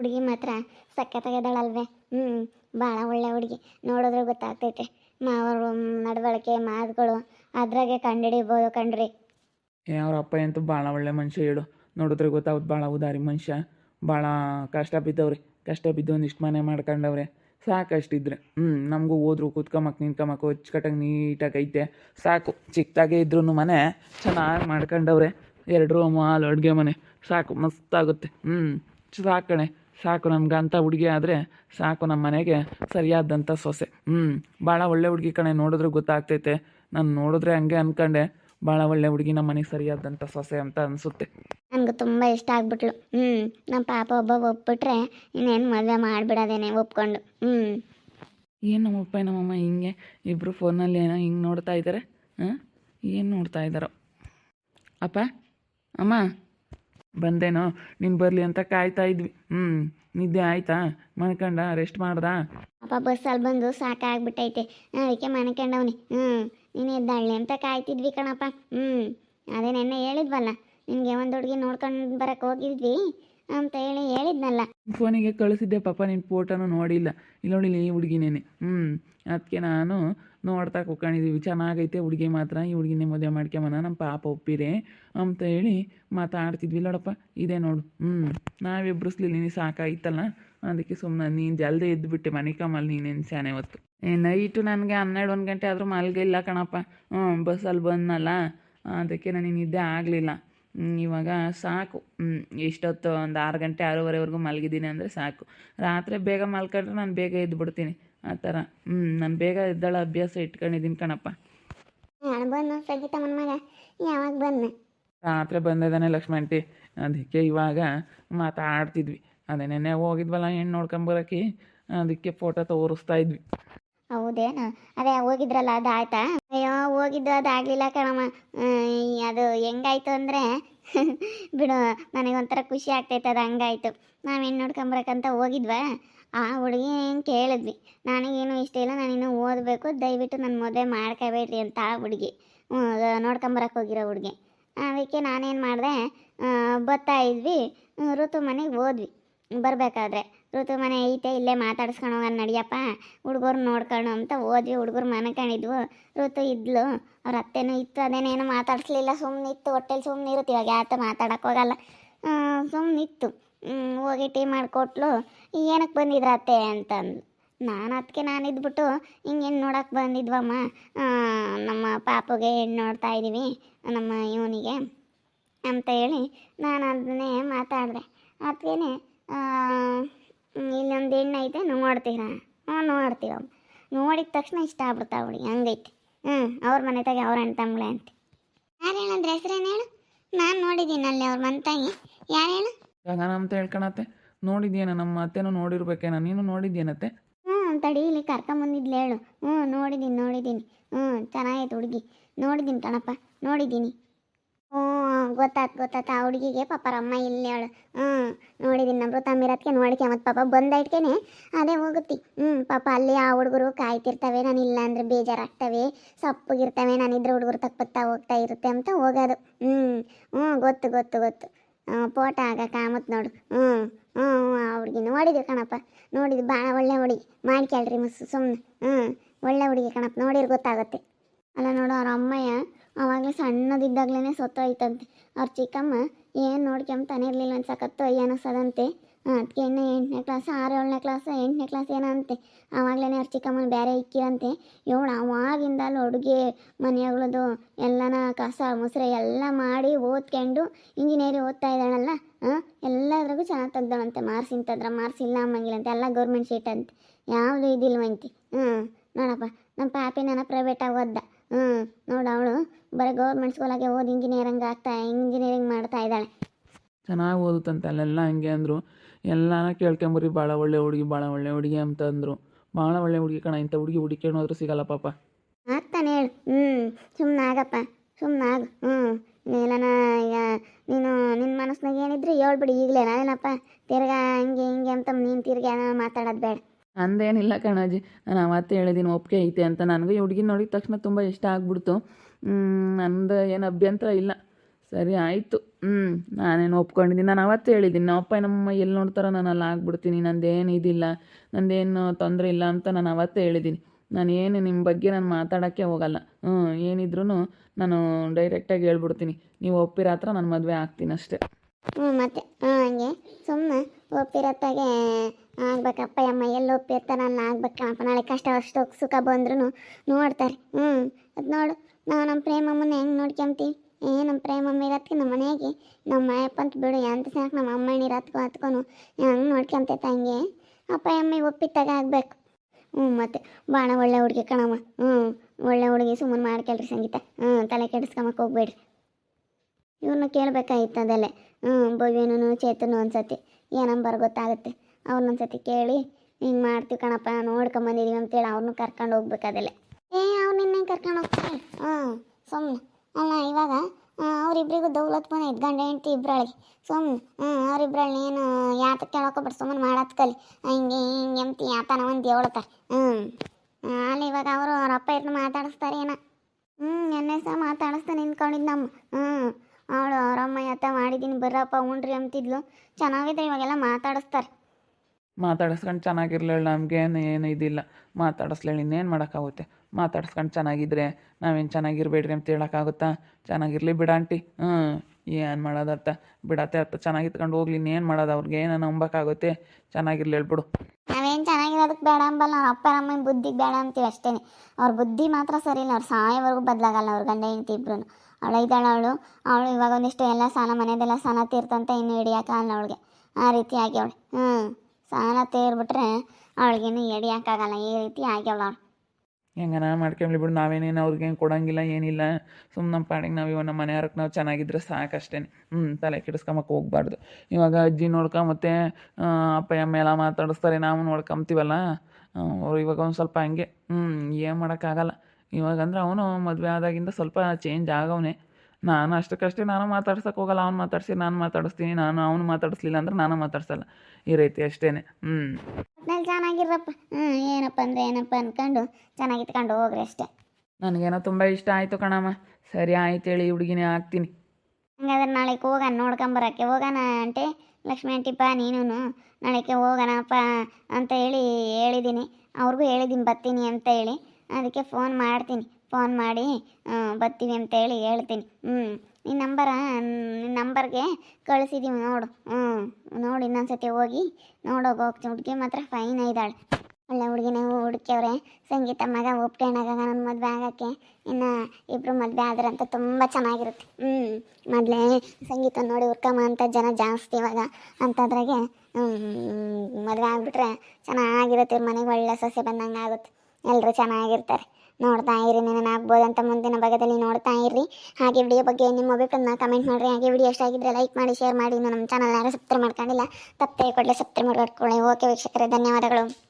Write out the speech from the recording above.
ಹುಡುಗಿ ಮಾತ್ರ ಸಕ್ಕತ್ತಾಗಿದ್ದಾಳಲ್ವೇ ಹ್ಞೂ ಭಾಳ ಒಳ್ಳೆ ಹುಡುಗಿ. ನೋಡಿದ್ರೆ ಗೊತ್ತಾಗ್ತೈತೆ. ಮಾವರು, ನಡವಳಿಕೆ, ಮಾತುಗಳು ಅದ್ರಾಗೆ ಕಂಡಿಡಿಬೋದು ಕಣ್ರಿ. ಏ, ಅವ್ರ ಅಪ್ಪ ಅಂತೂ ಭಾಳ ಒಳ್ಳೆ ಮನುಷ್ಯ ಹೇಳು. ನೋಡಿದ್ರೆ ಗೊತ್ತಾಗುತ್ತೆ ಭಾಳ ಉದಾರಿ ಮನುಷ್ಯ. ಭಾಳ ಕಷ್ಟ ಬಿದ್ದವ್ರಿ. ಕಷ್ಟ ಬಿದ್ದು ಒಂದಿಷ್ಟು ಮನೆ ಮಾಡ್ಕೊಂಡವ್ರೆ. ಸಾಕಷ್ಟಿದ್ರೆ. ಹ್ಞೂ ನಮಗೂ ಹೋದ್ರು ಕೂತ್ಕೊಂಬಕ್ಕೆ ನಿಂತ್ಕೊಂಬಕ್ಕೆ ನೀಟಾಗಿ ಐತೆ ಸಾಕು. ಚಿಕ್ಕದಾಗೆ ಇದ್ರೂ ಮನೆ ಚೆನ್ನಾಗಿ ಮಾಡ್ಕೊಂಡವ್ರೆ. ಎರಡು ರೂಮು, ಹಾಲು, ಅಡುಗೆ ಮನೆ. ಸಾಕು. ಮಸ್ತಾಗುತ್ತೆ ಹ್ಞೂ ಸಾಕಣೆ ಸಾಕು ನಮ್ಗೆ ಅಂಥ ಹುಡುಗಿ ಆದರೆ ಸಾಕು ನಮ್ಮ ಮನೆಗೆ ಸರಿಯಾದಂಥ ಸೊಸೆ. ಹ್ಞೂ ಭಾಳ ಒಳ್ಳೆ ಹುಡುಗಿ ಕಣೆ ನೋಡಿದ್ರೆ ಗೊತ್ತಾಗ್ತೈತೆ. ನಾನು ನೋಡಿದ್ರೆ ಹಂಗೆ ಅಂದ್ಕೊಂಡೆ ಭಾಳ ಒಳ್ಳೆ ಹುಡುಗಿ ನಮ್ಮ ಮನೆಗೆ ಸರಿಯಾದಂಥ ಸೊಸೆ ಅಂತ ಅನಿಸುತ್ತೆ. ನನಗೆ ತುಂಬ ಇಷ್ಟ ಆಗ್ಬಿಟ್ಲು. ಹ್ಞೂ ನಮ್ಮ ಪಾಪ ಒಬ್ಬ ಒಪ್ಬಿಟ್ರೆ ಇನ್ನೇನು ಮದುವೆ ಮಾಡಿಬಿಡೋದೇನೆ ಒಪ್ಕೊಂಡು. ಹ್ಞೂ ಏನು ನಮ್ಮಪ್ಪ ನಮ್ಮಮ್ಮ ಹಿಂಗೆ ಇಬ್ಬರು ಫೋನಲ್ಲಿ ಏನೋ ಹಿಂಗೆ ನೋಡ್ತಾ ಇದ್ದಾರೆ ಹಾಂ? ಏನು ನೋಡ್ತಾ ಇದ್ದಾರೋ ಅಪ್ಪ ಅಮ್ಮ. ಬಂದೇನೋ ನೀನು ಬರಲಿ ಅಂತ ಕಾಯ್ತಾ ಇದ್ವಿ. ಹ್ಞೂ ನಿದ್ದೆ ಆಯ್ತಾ? ಮನ್ಕಂಡ ರೆಸ್ಟ್ ಮಾಡ್ದಾ? ಪಾಪ ಬಸ್ಸಲ್ಲಿ ಬಂದು ಸಾಕಾಗ್ಬಿಟ್ಟೈತೆ. ಅದಕ್ಕೆ ಮನ್ಕಂಡವನಿ ಹ್ಞೂ ನೀನು ಎದ್ದಾಳೆ ಅಂತ ಕಾಯ್ತಿದ್ವಿ ಕಣಪ್ಪ. ಹ್ಞೂ ಅದೇ ನೆನ್ನೆ ಹೇಳಿದ್ವಲ್ಲ, ನಿನಗೆ ಒಂದು ಹುಡುಗಿ ನೋಡ್ಕೊಂಡು ಬರಕ್ಕೆ ಹೋಗಿದ್ವಿ. ಅಂತ ಹೇಳಿ ಹೇಳಿದ್ನಲ್ಲ. ಫೋನಿಗೆ ಕಳಿಸಿದ್ದೆ ಪಾಪ ನಿನ್ನ ಫೋಟೋನು ನೋಡಿಲ್ಲ. ಇಲ್ಲ ನೋಡಿಲ್ಲ ಈ ಹುಡುಗಿನೇನೆ ಹ್ಞೂ ಅದಕ್ಕೆ ನಾನು ನೋಡ್ತಾ ಕೊಕ್ಕಿದೀವಿ ಚೆನ್ನಾಗೈತೆ ಹುಡುಗಿ ಮಾತ್ರ. ಈ ಹುಡುಗಿನೇ ಮದುವೆ ಮಾಡ್ಕೊಂಬನ ನಮ್ಮ ಪಾಪ ಒಪ್ಪಿರೆ ಅಂತ ಹೇಳಿ ಮಾತಾಡ್ತಿದ್ವಿ. ನೋಡಪ್ಪ ಇದೇ ನೋಡು. ಹ್ಞೂ ನಾವಿಬ್ಬರಿಸ್ಲಿಲ್ಲ ನೀನು ಸಾಕಾಯ್ತಲ್ಲ? ಅದಕ್ಕೆ ಸುಮ್ಮನೆ ನೀನು ಜಲ್ದಿ ಎದ್ದುಬಿಟ್ಟೆ ಮನೆ ಕಮ್ಮಲ್ಲಿ ನೀನೇನು ಸ್ಯಾನೆ ಹೊತ್ತು ನೈಟು ನನಗೆ ಹನ್ನೆರಡು ಒಂದು ಗಂಟೆ ಆದರೂ ಮಲ್ಗೆ ಇಲ್ಲ ಕಣಪ್ಪ. ಹ್ಞೂ ಬಸ್ಸಲ್ಲಿ ಬಂದನಲ್ಲ. ಅದಕ್ಕೆ ನಾನು ನಿದ್ದೆ ಆಗಲಿಲ್ಲ. ಹ್ಮ್, ಇವಾಗ ಸಾಕು. ಇಷ್ಟೊತ್ತು ಒಂದು ಆರು ಗಂಟೆ ಆರೂವರೆವರೆಗೂ ಮಲಗಿದ್ದೀನಿ ಅಂದರೆ ಸಾಕು. ರಾತ್ರಿ ಬೇಗ ಮಲ್ಕೊಂಡ್ರೆ ನಾನು ಬೇಗ ಎದ್ಬಿಡ್ತೀನಿ ಆ ಥರ ಹ್ಞೂ ನಾನು ಬೇಗ ಎದ್ದಾಳ ಅಭ್ಯಾಸ ಇಟ್ಕೊಂಡಿದ್ದೀನಿ ಕಣಪ್ಪ. ಯಾವಾಗ ಬಂದ ರಾತ್ರಿ ಬಂದಿದ್ದಾನೆ ಲಕ್ಷ್ಮಣಟಿ ಅದಕ್ಕೆ ಇವಾಗ ಮಾತಾಡ್ತಿದ್ವಿ. ಅದೇ ನೆನ್ನೆ ಹೋಗಿದ್ವಲ್ಲ ಹೆಣ್ಣು ನೋಡ್ಕೊಂಬರಕ್ಕೆ ಅದಕ್ಕೆ ಫೋಟೋ ತೋರಿಸ್ತಾ ಇದ್ವಿ. ಹೌದೇನು? ಅದೇ, ಹೋಗಿದ್ರಲ್ಲ, ಅದು ಆಯ್ತಾ? ಅಯ್ಯೋ, ಹೋಗಿದ್ದು ಅದು ಆಗಲಿಲ್ಲ ಕಣಮ್ಮ. ಅದು ಹೆಂಗಾಯ್ತು ಅಂದರೆ, ಬಿಡು, ನನಗೊಂಥರ ಖುಷಿ ಆಗ್ತೈತೆ, ಅದು ಹಂಗಾಯ್ತು. ನಾವು ಹೆಣ್ಣು ನೋಡ್ಕೊಂಬರಕ್ಕಂತ ಹೋಗಿದ್ವಾ? ಆ ಹುಡುಗಿ ಏನು ಕೇಳಿದ್ವಿ. ನನಗೇನು ಇಷ್ಟ ಇಲ್ಲ, ನಾನಿನ್ನು ಓದಬೇಕು, ದಯವಿಟ್ಟು ನನ್ನ ಮದುವೆ ಮಾಡ್ಕೋಬೇಡ್ರಿ ಅಂತ ಆ ಹುಡುಗಿ. ನೋಡ್ಕೊಂಬರಕ್ಕೆ ಹೋಗಿರೋ ಹುಡುಗಿ. ಅದಕ್ಕೆ ನಾನೇನು ಮಾಡಿದೆ ಬರ್ತಾ ಇದ್ವಿ. ಋತು ಮನೆಗೆ ಹೋದ್ವಿ. ಬರಬೇಕಾದ್ರೆ. ಋತು ಮನೆ ಐತೆ, ಇಲ್ಲೇ ಮಾತಾಡ್ಸ್ಕೊಂಡು ಹೋಗೋಣ ನಡಿಯಪ್ಪ. ಹುಡುಗರು ನೋಡ್ಕೊಂಡು ಅಂತ ಹೋದ್ವಿ, ಹುಡುಗರು ಮನಕೊಂಡಿದ್ವು. ಋತು ಇದ್ಲು, ಅವ್ರ ಅತ್ತೆನೂ ಇತ್ತು, ಅದೇನೇನು ಮಾತಾಡಿಸ್ಲಿಲ್ಲ ಸುಮ್ಮನೆ ಇತ್ತು ಹೊಟ್ಟೆಲಿ ಸುಮ್ಮನೆ ಇರುತ್ತೆ ಇವಾಗ ಯಾತ ಮಾತಾಡಕ್ಕೆ ಹೋಗಲ್ಲ. ಸುಮ್ಮನೆ ಇತ್ತು ಹೋಗಿ ಟೀ ಮಾಡಿಕೊಟ್ಲು. ಏನಕ್ಕೆ ಬಂದಿದ್ರ ಅತ್ತೆ ಅಂತಂದು ನಾನು ಅದಕ್ಕೆ ನಾನು ಇದ್ಬಿಟ್ಟು ಹಿಂಗೇನು ನೋಡೋಕೆ ಬಂದಿದ್ವಮ್ಮ. ನಮ್ಮ ಪಾಪುಗೆ ಹೆಣ್ಣು ನೋಡ್ತಾ ಇದ್ದೀವಿ ನಮ್ಮ ಇವನಿಗೆ ಅಂತ ಹೇಳಿ ನಾನು ಅದನ್ನೇ ಮಾತಾಡಿದೆ. ಅದಕ್ಕೇನೆ ಇಲ್ಲೊಂದು ಹೆಣ್ಣು ಐತೆ ನೋಡ್ತೀರಾ ಹ್ಞೂ ನೋಡ್ತೀವಮ್ಮ ನೋಡಿದ ತಕ್ಷಣ ಇಷ್ಟ ಆಗ್ಬಿಡ್ತಾ ಅವಳಿಗೆ ಹಂಗೈತೆ. ಹ್ಞೂ ಅವ್ರ ಮನೆ ತಾಗೆ ಅವ್ರ ಅಣ್ಣ ತಮ್ಮಳೆ ಅಂತ. ಯಾರು ಹೇಳಂದ್ರೆ ಹೆಸರೇನು ಹೇಳು? ನಾನು ನೋಡಿದ್ದೀನಿ ಅಲ್ಲಿ ಅವ್ರ ಮನೆ ತಾಯಿ ಯಾರು ಹೇಳು? ಅಂತ ಹೇಳ್ಕೊಳತ್ತೆ ನೋಡಿದ್ಯೇನ ನಮ್ಮ ಅತ್ತೆನೂ ನೋಡಿರ್ಬೇಕೇನ? ನೀನು ನೋಡಿದ್ಯೇನತ್ತೆ? ಹ್ಞೂ ತಡಿ ಇಲ್ಲಿ ಕರ್ಕೊಂಬಂದಿದ್ಲು ಹೇಳು. ಹ್ಞೂ ನೋಡಿದ್ದೀನಿ ನೋಡಿದ್ದೀನಿ ಹ್ಞೂ ಚೆನ್ನಾಗೈತೆ ಹುಡುಗಿ. ನೋಡಿದ್ದೀನಿ ಕಣಪ್ಪ ನೋಡಿದ್ದೀನಿ ಹ್ಞೂ, ಗೊತ್ತಾತ್ ಗೊತ್ತಾತ್. ಆ ಹುಡುಗಿಗೆ ಪಾಪ ಅಮ್ಮ ಇಲ್ಲಿ ಅವಳು. ಹ್ಞೂ ನೋಡಿದ್ದೀನಿ ನಮ್ಮ ತಮ್ಮಿರತ್ಗೆ ನೋಡಿಕೆ. ಮತ್ತು ಪಾಪ ಬಂದ ಇಟ್ಕೇನೆ ಅದೇ ಹೋಗುತ್ತಿ ಹ್ಞೂ, ಪಾಪ ಅಲ್ಲಿ ಆ ಹುಡುಗರು ಕಾಯ್ತಿರ್ತವೆ. ನಾನು ಇಲ್ಲ ಅಂದರೆ ಬೇಜಾರಾಗ್ತವೆ. ಸಪ್ಪಗಿರ್ತವೆ. ನಾನಿದ್ರೆ ಹುಡುಗರು ತಪ್ಪತ್ತಾ ಹೋಗ್ತಾ ಇರುತ್ತೆ ಅಂತ ಹೋಗೋದು. ಹ್ಞೂ ಹ್ಞೂ, ಗೊತ್ತು ಗೊತ್ತು ಗೊತ್ತು. ಪೋಟ ಆಗ ಕಾಮತ್ ನೋಡು. ಹ್ಞೂ ಹ್ಞೂ ಹ್ಞೂ, ಆ ಹುಡುಗಿ ನೋಡಿದ್ವಿ ಕಣಪ್ಪ? ನೋಡಿದ್ವಿ ಭಾಳ ಒಳ್ಳೆ ಹುಡುಗಿ ಮಾಡ್ಕೇಳ್ರಿ ಮಸ್ ಸುಮ್ಮನೆ ಹ್ಞೂ, ಒಳ್ಳೆ ಹುಡುಗಿ ಕಣಪ್ಪ. ನೋಡಿರ್ ಗೊತ್ತಾಗುತ್ತೆ. ಅಲ್ಲ ನೋಡು ಅವ್ರ ಅಮ್ಮಯ್ಯ ಅವಾಗಲೇ ಸಣ್ಣದಿದ್ದಾಗಲೇ ಸತ್ತೋಯ್ತಂತೆ. ಅವ್ರ ಚಿಕ್ಕಮ್ಮ ಏನು ನೋಡ್ಕೊಂಬ್ತಾನೆ ಇರಲಿಲ್ಲ ಅನ್ಸಕತ್ತು ಅಯ್ಯ ಅನಿಸೋದಂತೆ ಅದಕ್ಕೆ ಇನ್ನೂ ಎಂಟನೇ ಕ್ಲಾಸ್ ಆರು ಏಳನೇ ಕ್ಲಾಸ್, ಎಂಟನೇ ಕ್ಲಾಸ್ ಏನೋ ಅಂತೆ. ಆವಾಗಲೇ ಅವ್ರ ಚಿಕ್ಕಮ್ಮನ ಬೇರೆ ಇಕ್ಕಿರಂತೆ. ಇವಳು ಅಲ್ಲಿ ಅಡುಗೆ ಮನೆಗಳದು ಎಲ್ಲನ ಕಸ, ಮೊಸರೆ ಎಲ್ಲ ಮಾಡಿ ಓದ್ಕೊಂಡು ಇಂಜಿನಿಯರಿಂಗ್ ಓದ್ತಾ ಇದ್ದಾಳಲ್ಲ, ಹಾಂ, ಎಲ್ಲದ್ರಾಗೂ ಚೆನ್ನಾಗಿ ತೆಗ್ದಾಳಂತೆ ಮಾರ್ಸ್ ಇಂಥದ್ರ ಮಾರ್ಸ್ ಇಲ್ಲ ಅಮ್ಮಂಗಿಲ್ಲಂತೆ ಎಲ್ಲ ಗೌರ್ಮೆಂಟ್ ಸೀಟ್ ಅಂತೆ ಯಾವುದು ಇದಿಲ್ವಂತೆ. ಹ್ಞೂ ನೋಡಪ್ಪ ನಮ್ಮ ಪಾಪಿ ನನ್ನ ಪ್ರೈವೇಟಾಗಿ ಓದ್ದ. ಹ್ಞೂ ನೋಡು ಅವಳು. ಬರೀ ಗೌರ್ಮೆಂಟ್ ಸ್ಕೂಲಾಗೆ ಓದಿ ಇಂಜಿನಿಯರಿಂಗ್ ಆಗ್ತಾ ಇಂಜಿನಿಯರಿಂಗ್ ಮಾಡ್ತಾ ಇದ್ದಾಳೆ. ಚೆನ್ನಾಗಿ ಓದುತ್ತಂತೆ ಅಲ್ಲೆಲ್ಲ ಹಂಗೆ ಅಂದರು. ಎಲ್ಲಾನ ಕೇಳ್ಕೊಂಬರಿ ಭಾಳ ಒಳ್ಳೆ ಹುಡುಗಿ ಭಾಳ ಒಳ್ಳೆ ಹುಡುಗಿ ಅಂತ ಅಂದರು. ಭಾಳ ಒಳ್ಳೆ ಹುಡುಗಿ ಕಣ ಇಂಥ ಹುಡುಗಿ ಹುಡುಕಿ ಹೋದ್ರೂ ಸಿಗಲ್ಲ ಪಾಪ. ಆಗ್ತಾನೆ ಹೇಳು. ಹ್ಞೂ ಸುಮ್ಮನೆ ಆಗಪ್ಪ ಸುಮ್ಮನೆ ಆಗು. ಹ್ಞೂ ಇಲ್ಲನ ಈಗ ನೀನು ನಿನ್ನ ಮನಸ್ಸಿನಾಗ ಏನಿದ್ರೆ ಹೇಳ್ಬಿಡಿ ಈಗಲೇ ನಾನೇನಪ್ಪ ತಿರ್ಗಾ ಹಂಗೆ ಹಿಂಗೆ ಅಂತ ನೀನು ತಿರ್ಗಾ ಮಾತಾಡೋದು ಬೇಡ. ಅಂದೇನಿಲ್ಲ ಕಣಜಿ. ನಾನು ಅವತ್ತೇ ಹೇಳಿದ್ದೀನಿ ಒಪ್ಪಿಗೆ ಐತೆ ಅಂತ. ನನಗೂ ಈ ಹುಡುಗಿ ನೋಡಿದ ತಕ್ಷಣ ತುಂಬ ಇಷ್ಟ ಆಗ್ಬಿಡ್ತು. ನಂದು ಏನು ಅಭ್ಯಂತರ ಇಲ್ಲ. ಸರಿ, ಆಯಿತು. ಹ್ಞೂ ನಾನೇನು ಒಪ್ಕೊಂಡಿದ್ದೀನಿ ನಾನು ಅವತ್ತೇ ಹೇಳಿದ್ದೀನಿ ನಮ್ಮ ಅಪ್ಪ, ನಮ್ಮ ಎಲ್ಲಿ ನೋಡ್ತಾರೋ ನಾನು ಅಲ್ಲಿ ಆಗ್ಬಿಡ್ತೀನಿ. ನಂದೇನು ಇದಿಲ್ಲ. ನಂದೇನು ತೊಂದರೆ ಇಲ್ಲ ಅಂತ ನಾನು ಅವತ್ತೇ ಹೇಳಿದ್ದೀನಿ ನಾನು ಏನು ನಿಮ್ಮ ಬಗ್ಗೆ ನಾನು ಮಾತಾಡೋಕ್ಕೆ ಹೋಗಲ್ಲ. ಹ್ಞೂ ಏನಿದ್ರೂ ನಾನು ಡೈರೆಕ್ಟಾಗಿ ಹೇಳ್ಬಿಡ್ತೀನಿ. ನೀವು ಒಪ್ಪಿರೋ ಹತ್ರ ನಾನು ಮದುವೆ ಆಗ್ತೀನಿ ಅಷ್ಟೇ ಹ್ಞೂ, ಮತ್ತೆ, ಹ್ಞೂ, ಹಂಗೆ. ಸುಮ್ಮನೆ ಒಪ್ಪಿರತ್ತಾಗೆ ಆಗ್ಬೇಕಪ್ಪ ಅಮ್ಮ, ಎಲ್ಲಿ ಒಪ್ಪಿರ್ತಾರ ಅಲ್ಲಿ ನಾಳೆ ಕಷ್ಟ ಅಷ್ಟು ಸುಖ ಬಂದ್ರೂ ನೋಡ್ತಾರೆ. ಹ್ಞೂ, ಅದು ನೋಡು, ನಾವು ನಮ್ಮ ಪ್ರೇಮಮ್ಮನ ಹೆಂಗೆ ನೋಡ್ಕೊಂತೀವಿ ಏ ನಮ್ಮ ಪ್ರೇಮಮ್ಮ ಇರತ್ಕೆ ನಮ್ಮ ಮನೆಗೆ ನಮ್ಮ ಅಯ್ಯಪ್ಪ ಅಂತ ಬಿಡು, ಎಂತ ಸಾಕು ನಮ್ಮ ಅಮ್ಮನ ಇರತ್ಕೊ ಹತ್ಕೊನು ಹಂಗೆ ನೋಡ್ಕೊಂತೈತೆ ಹಂಗೆ ಅಪ್ಪ ಅಮ್ಮ ಒಪ್ಪಿತ್ತಾಗ ಆಗ್ಬೇಕು. ಹ್ಞೂ, ಮತ್ತೆ ಭಾಳ ಒಳ್ಳೆ ಹುಡುಗಿ ಕಣಮ್ಮ, ಹ್ಞೂ, ಒಳ್ಳೆ ಹುಡುಗಿ ಸುಮ್ಮನೆ ಮಾಡ್ಕೊಳ್ರಿ ಸಂಗೀತ, ಹ್ಞೂ, ತಲೆ ಕೆಡಿಸ್ಕೊಂಬಕ್ಕೆ ಹೋಗ್ಬೇಡ್ರಿ. ಇವ್ರನ್ನ ಕೇಳಬೇಕಾಗಿತ್ತು ಅದಲ್ಲೇ ಭವ್ಯನೂ ಚೇತನು ಒಂದ್ಸತಿ. ಏನಂಬರ್ ನಂಬರ್ ಗೊತ್ತಾಗುತ್ತೆ. ಅವ್ರನ್ನೊಂದ್ಸತಿ ಕೇಳಿ, ಹಿಂಗೆ ಮಾಡ್ತೀವಿ ಕಣಪ್ಪ ನೋಡ್ಕೊಂಬಂದಿದ್ದೀವಿ ಅಂತೇಳಿ ಅವ್ರನ್ನೂ ಕರ್ಕೊಂಡು ಹೋಗ್ಬೇಕಾದಲ್ಲೇ ಏ, ಅವ್ರು ನಿನ್ನೆ ಕರ್ಕೊಂಡು ಹೋಗ್ತಾರೆ? ಹಾಂ ಸುಮ್ಮನೆ ಅಲ್ಲ, ಇವಾಗ ಅವರಿಬ್ಬರಿಗೂ ದೌಲತ್ ಬಂದೈತೆ ಗಂಡ ಹೆಂಡ್ತಿ ಇಬ್ಬರಳಿಗೆ ಸುಮ್ಮನೆ ಹ್ಞೂ ಅವರಿಬ್ರಲ್ಲಿ ಏನು, ಯಾತ ಕೇಳೋಕೊಬಿಟ್ಟು ಸುಮ್ಮನೆ ಮಾಡತ್ ಕಲಿ. ಹಿಂಗೆ ಹಿಂಗೆ ಎಂತಿ ಯಾತನ ಒಂದು ಹೇಳ್ತಾರೆ ಹ್ಞೂ. ಅಲ್ಲಿ, ಇವಾಗ ಅವರು ಅವ್ರ ಅಪ್ಪ ಇರ್ನ ಮಾತಾಡಿಸ್ತಾರೆ ಏನೋ? ಹ್ಞೂ ಎನ್ನೆ ಸಹ ಮಾತಾಡಿಸ್ತಾನೆ ನಿಂತ್ಕೊಂಡಿದ್ದು ನಮ್ಮ. ಹ್ಞೂ. ಅವಳು ಅವರಮ್ಮ ಯಾತ ಮಾಡಿದ್ದೀನಿ ಬರ್ರಪ್ಪ ಉಣ್ರಿ ಅಂತಿದ್ಲು. ಚೆನ್ನಾಗಿದೆ ಇವಾಗೆಲ್ಲ ಮಾತಾಡಿಸ್ತಾರೆ. ಮಾತಾಡಿಸ್ಕೊಂಡು ಚೆನ್ನಾಗಿರ್ಲಿಲ್ಲ ನಮಗೇನು ಏನು ಇದಿಲ್ಲ. ಮಾತಾಡಿಸ್ಲೇಳಿ ಇನ್ನೇನು ಮಾಡೋಕ್ಕಾಗುತ್ತೆ? ಮಾತಾಡಿಸ್ಕೊಂಡು ಚೆನ್ನಾಗಿದ್ರೆ ನಾವೇನು ಚೆನ್ನಾಗಿರ್ಬೇಡ್ರಿ ಅಂತ ಹೇಳೋಕ್ಕಾಗುತ್ತಾ? ಚೆನ್ನಾಗಿರಲಿ ಬಿಡ ಆಂಟಿ. ಹ್ಞೂ ಏನು ಮಾಡೋದತ್ತ ಬಿಡತ್ತೆ ಅತ್ತ ಚೆನ್ನಾಗಿತ್ಕೊಂಡು ಹೋಗ್ಲಿ ಇನ್ನೇನು ಮಾಡೋದು ಅವ್ರಿಗೆ? ಏನೋ ನಂಬಕ್ಕಾಗುತ್ತೆ? ಚೆನ್ನಾಗಿರ್ಲಿ ಹೇಳ್ಬಿಡು ನಾವೇನು ಚೆನ್ನಾಗಿರೋದಕ್ಕೆ ಬೇಡ ಅಂಬಲ್ಲ. ಅವ್ರ ಅಪ್ಪ ನಮ್ಮ ಬುದ್ಧಿಗೆ ಬೇಡ ಅಂತೀವಿ ಅಷ್ಟೇ ಅವ್ರ ಬುದ್ಧಿ ಮಾತ್ರ ಸರಿ ಇಲ್ಲ. ಅವ್ರ ಸಾಯವರೆಗೂ ಬದಲಾಗಲ್ಲ ಅವ್ರ ಗಂಡ ಹೆಂಡತಿ ಇಬ್ರು ಅವಳು ಅವಳು. ಅವಳು ಇವಾಗ ಒಂದಿಷ್ಟು ಎಲ್ಲ ಸ್ನಾನ ಮನೆಯದೆಲ್ಲ ಸಾಲ ತೀರ್ತಂತೆ ಇನ್ನು ಹಿಡಿಯೋಕ್ಕಾಗಲ್ಲ ಅವಳಿಗೆ. ಆ ರೀತಿ ಅವಳು ಹ್ಞೂ ಸಾಲ ತೀರ್ಬಿಟ್ರೆ ಅವಳಿಗೇನು ಹಿಡಿಯೋಕ್ಕಾಗಲ್ಲ. ಈ ರೀತಿ ಆಗ್ಯವಳು ಅವಳು. ಹೆಂಗನ ಮಾಡ್ಕೊಂಬ್ಲಿ ಬಿಡು. ನಾವೇನೇನು ಅವ್ರಿಗೇನು ಕೊಡೋಂಗಿಲ್ಲ, ಏನಿಲ್ಲ. ಸುಮ್ಮನೆ ನಮ್ಮ ಪಾಡಿಗೆ ನಾವು ಇವಾಗ ನಮ್ಮ ಮನೆಯವ್ರಿಗೆ ನಾವು ಚೆನ್ನಾಗಿದ್ರೆ ಸಾಕಷ್ಟೇ ಹ್ಞೂ ತಲೆ ಕೆಡಿಸ್ಕೊಂಬಕ್ಕೆ ಹೋಗ್ಬಾರ್ದು. ಇವಾಗ ಅಜ್ಜಿ ನೋಡ್ಕೊ ಮತ್ತು ಅಪ್ಪ ಅಮ್ಮ ಎಲ್ಲ ಮಾತಾಡಿಸ್ತಾರೆ. ನಾವು ನೋಡ್ಕೊಂತೀವಲ್ಲ ಅವ್ರು ಇವಾಗ ಒಂದು ಸ್ವಲ್ಪ ಹಂಗೆ. ಹ್ಞೂ ಏನು ಮಾಡೋಕ್ಕಾಗಲ್ಲ. ಇವಾಗ ಅಂದ್ರೆ ಅವನು ಮದುವೆ ಆದಾಗಿಂದ ಸ್ವಲ್ಪ ಚೇಂಜ್ ಆಗವನೆ. ನಾನು ಅಷ್ಟಕ್ಕಷ್ಟೇ ನಾನು ಮಾತಾಡ್ಸಕ್ಕೆ ಹೋಗಲ್ಲ ಅವ್ನು ಮಾತಾಡ್ಸಿ ನಾನು ಮಾತಾಡಿಸ್ತೀನಿ ನಾನು ಅವನು ಮಾತಾಡಿಸ್ಲಿಲ್ಲ ಅಂದ್ರೆ ನಾನು ಮಾತಾಡ್ಸಲ್ಲ. ಈ ರೀತಿ ಅಷ್ಟೇ ಹ್ಞೂ ಒಟ್ನಲ್ಲಿ ಚೆನ್ನಾಗಿರಪ್ಪ. ಹ್ಞೂ ಏನಪ್ಪ ಅಂದರೆ ಏನಪ್ಪ ಅಂದ್ಕೊಂಡು ಚೆನ್ನಾಗಿತ್ಕೊಂಡು ಹೋಗ್ರಿ ಅಷ್ಟೇ. ನನಗೇನೋ ತುಂಬ ಇಷ್ಟ ಆಯಿತು ಕಣಮ್ಮ. ಸರಿ ಆಯ್ತು ಹೇಳಿ ಹುಡುಗಿನೇ ಹಾಕ್ತೀನಿ ಹಂಗಾದ್ರೆ ನಾಳೆಗೆ ಹೋಗೋಣ ನೋಡ್ಕೊಂಬರಕ್ಕೆ ಹೋಗೋಣ ಅಂಟೆ ಲಕ್ಷ್ಮಿ ಆಂಟಿಪ್ಪ ನೀನು ನಾಳೆಗೆ ಹೋಗೋಣಪ್ಪ ಅಂತ ಹೇಳಿ ಹೇಳಿದ್ದೀನಿ. ಅವ್ರಿಗೂ ಹೇಳಿದ್ದೀನಿ ಬರ್ತೀನಿ ಅಂತ ಹೇಳಿ. ಅದಕ್ಕೆ ಫೋನ್ ಮಾಡ್ತೀನಿ. ಫೋನ್ ಮಾಡಿ ಬರ್ತೀವಿ ಅಂತ ಹೇಳಿ ಹೇಳ್ತೀನಿ ಹ್ಞೂ ನಿನ್ನ ನಂಬರ ನಿನ್ನ ನಂಬರ್ಗೆ ಕಳಿಸಿದ್ದೀವಿ ನೋಡು. ಹ್ಞೂ ನೋಡಿ ಇನ್ನೊಂದ್ಸತಿ ಹೋಗಿ, ನೋಡೋಗಿ ಹೋಗ್ತೀನಿ. ಹುಡುಗಿ ಮಾತ್ರ ಫೈನ್ ಇದ್ದಾಳೆ. ಒಳ್ಳೆ ಹುಡುಗಿನೇ ಹುಡುಕ್ಯವ್ರೆ. ಸಂಗೀತ ಮಗ ಒಪ್ಕೊಂಡಾಗ ನನ್ನ ಮದುವೆ ಆಗೋಕ್ಕೆ. ಇನ್ನು ಇಬ್ಬರು ಮದುವೆ ಆದ್ರಂತ ತುಂಬ ಚೆನ್ನಾಗಿರುತ್ತೆ. ಹ್ಞೂ ಮೊದಲೇ ಸಂಗೀತ ನೋಡಿ ಹುಡ್ಕಮ್ಮ ಅಂತ ಜನ ಜಾಸ್ತಿ ಇವಾಗ. ಅಂಥದ್ರಾಗೆ ಮದುವೆ ಆಗಿಬಿಟ್ರೆ ಚೆನ್ನಾಗಿರುತ್ತೆ ಮನೆಗೆ ಒಳ್ಳೆ ಸೊಸೆ ಬಂದಂಗೆ ಆಗುತ್ತೆ ಎಲ್ಲರೂ ಚೆನ್ನಾಗಿರ್ತಾರೆ. ನೋಡ್ತಾ ಇರಿ, ನಿನ್ನ ಆಗ್ಬೋದು ಅಂತ ಮುಂದಿನ ಭಾಗದಲ್ಲಿ ನೋಡ್ತಾ ಇರ್ರಿ ಹಾಗೆ ವಿಡಿಯೋ ಬಗ್ಗೆ ನಿಮ್ಮ ಅಭಿಪ್ರಾಯ ಕಮೆಂಟ್ ಮಾಡಿರಿ. ಹಾಗೆ ವಿಡಿಯೋ ಇಷ್ಟ ಆಗಿದ್ರೆ ಲೈಕ್ ಮಾಡಿ ಶೇರ್ ಮಾಡಿ. ನಮ್ಮ ಚಾನಲ್ ಯಾರು ಸಬ್ಸ್ಕ್ರೈಬ್ ಮಾಡ್ಕೊಂಡಿಲ್ಲ ತಪ್ಪೇ ಕೊಡಲಿ ಸಬ್ಸ್ಕ್ರೈಬ್ ಮಾಡ್ಕೊಳ್ಳಿ ಓಕೆ ವೀಕ್ಷಕರೇ, ಧನ್ಯವಾದಗಳು.